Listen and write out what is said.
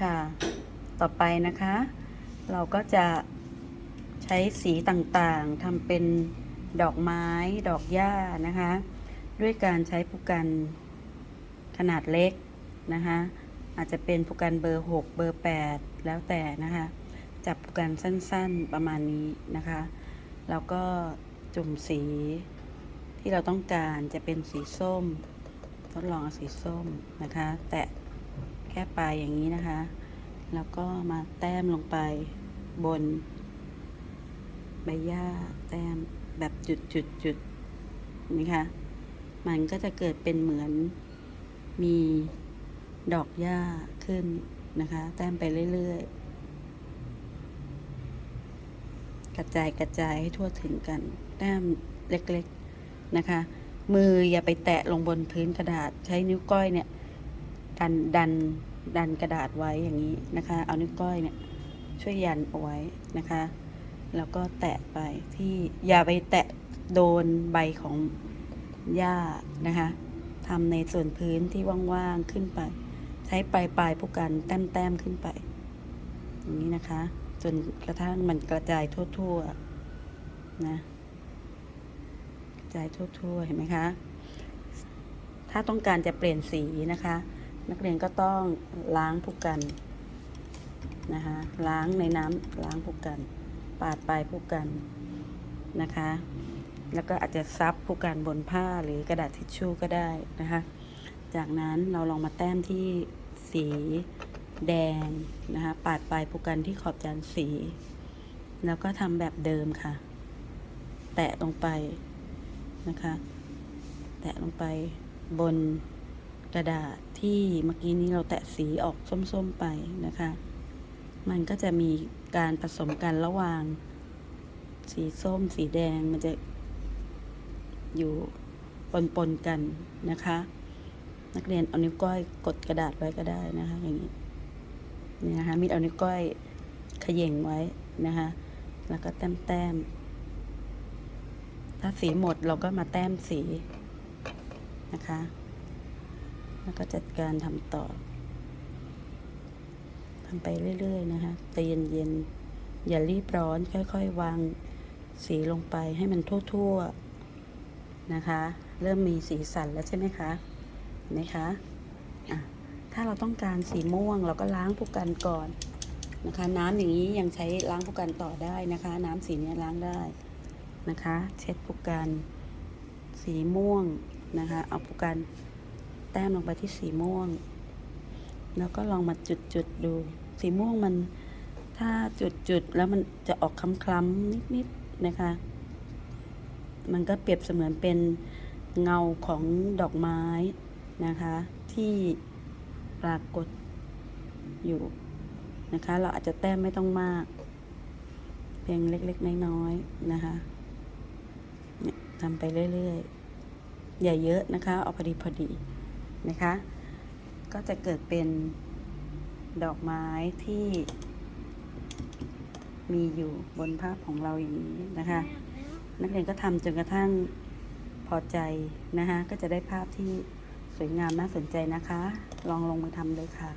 ค่ะ ต่อไปนะคะ เราก็จะใช้สีต่างๆทำเป็นดอกไม้ดอกหญ้านะคะ ด้วยการใช้ผู้กันขนาดเล็กนะคะ อาจจะเป็นผู้กันเบอร์ 6 เบอร์ 8 แล้วแต่นะคะ จับผู้กันสั้นๆประมาณนี้นะคะ แล้วก็จุ่มสีที่เราต้องการจะเป็นสีส้ม ทดลองสีส้มนะคะ แตะ ค่ปลายอย่างนี้นะคะ แล้วก็มาแต้มลงไปบน ใบหญ้าแต้มแบบจุดจุดจุดนี่คะ มันก็จะเกิดเป็นเหมือนมีดอกหญ้าขึ้นนะคะ แต้มไปเรื่อยๆ กระจายกระจายให้ทั่วถึงกัน แต้มเล็กๆนะคะ มืออย่าไปแตะลงบนพื้นกระดาษใช้นิ้วก้อยเนี่ย ดันดัน ดันกระดาษไว้อย่างนี้นะคะ เอานิ้วก้อยเนี่ยช่วยยันเอาไว้นะคะ แล้วก็แตะไปที่อย่าไปแตะโดนใบของหญ้านะคะทำในส่วนพื้นที่ว่างๆขึ้นไป ใช้ปลายปลายๆผู้กันแต้มๆขึ้นไป อย่างนี้นะคะ จนกระทั่งมันกระจายทั่วๆนะกระจายทั่วๆเห็นไหมคะ ถ้าต้องการจะเปลี่ยนสีนะคะ นักเรียนก็ต้องล้างผู้กันนะคะล้างในน้ำล้างผู้กัน ปาดปลายผู้กันนะคะ แล้วก็อาจจะซับผู้กันบนผ้าหรือกระดาษทิชชู่ก็ได้นะคะ จากนั้นเราลองมาแต้มที่สีแดงนะคะปาดปลายผู้กันที่ขอบจานสี แล้วก็ทำแบบเดิมค่ะ แตะลงไปนะคะ แตะลงไปบน กระดาษที่เมื่อกี้นี้เราแตะสีออกส้มๆไปนะคะ มันก็จะมีการผสมกันระหว่าง สีส้มสีแดงมันจะอยู่ปนๆกันนะคะ นักเรียนเอานิ้วก้อยกดกระดาษไว้ก็ได้นะคะ อย่างนี้นี่นะคะมิดเอานิ้วก้อยขย่งไว้นะคะ แล้วก็แต้มแต้มๆถ้าสีหมดเราก็มาแต้มสีนะคะ แล้วก็จัดการทำต่อทำไปเรื่อย ๆ นะคะใจเย็นๆ อย่ารีบร้อน ค่อย ๆ วางสีลงไปให้มันทั่ว ๆ นะคะ เริ่มมีสีสันแล้วใช่ไหมคะเห็นไหมคะอะถ้าเราต้องการสีม่วงเราก็ล้างผู้กันก่อนนะคะ น้ำอย่างนี้ยังใช้ล้างผู้กันต่อได้นะคะ น้ำสีนี้ล้างได้นะคะ เช็ดผู้กัน สีม่วงนะคะ เอาผู้กัน ต้มลงไปที่สีม่วง แล้วก็ลองมาจุดจุดๆดู สีม่วงมันถ้าจุดจุดๆแล้วมันจะออกคล้ำๆนิดๆนะคะ มันก็เปรียบเสมือนเป็นเงาของดอกไม้นะคะ ที่ปรากฏอยู่นะคะ เราอาจจะแต้มไม่ต้องมาก เพียงเล็กๆ น้อยๆนะคะทำไปเรื่อยๆ อย่าเยอะนะคะ เอาพอดีพอดี นะคะ ก็จะเกิดเป็นดอกไม้ที่ มีอยู่บนภาพของเราอย่างนี้นะคะ นักเรียนก็ทำจนกระทั่งพอใจนะคะ ก็จะได้ภาพที่สวยงามน่าสนใจนะคะ ลองลงมือทำเลยค่ะ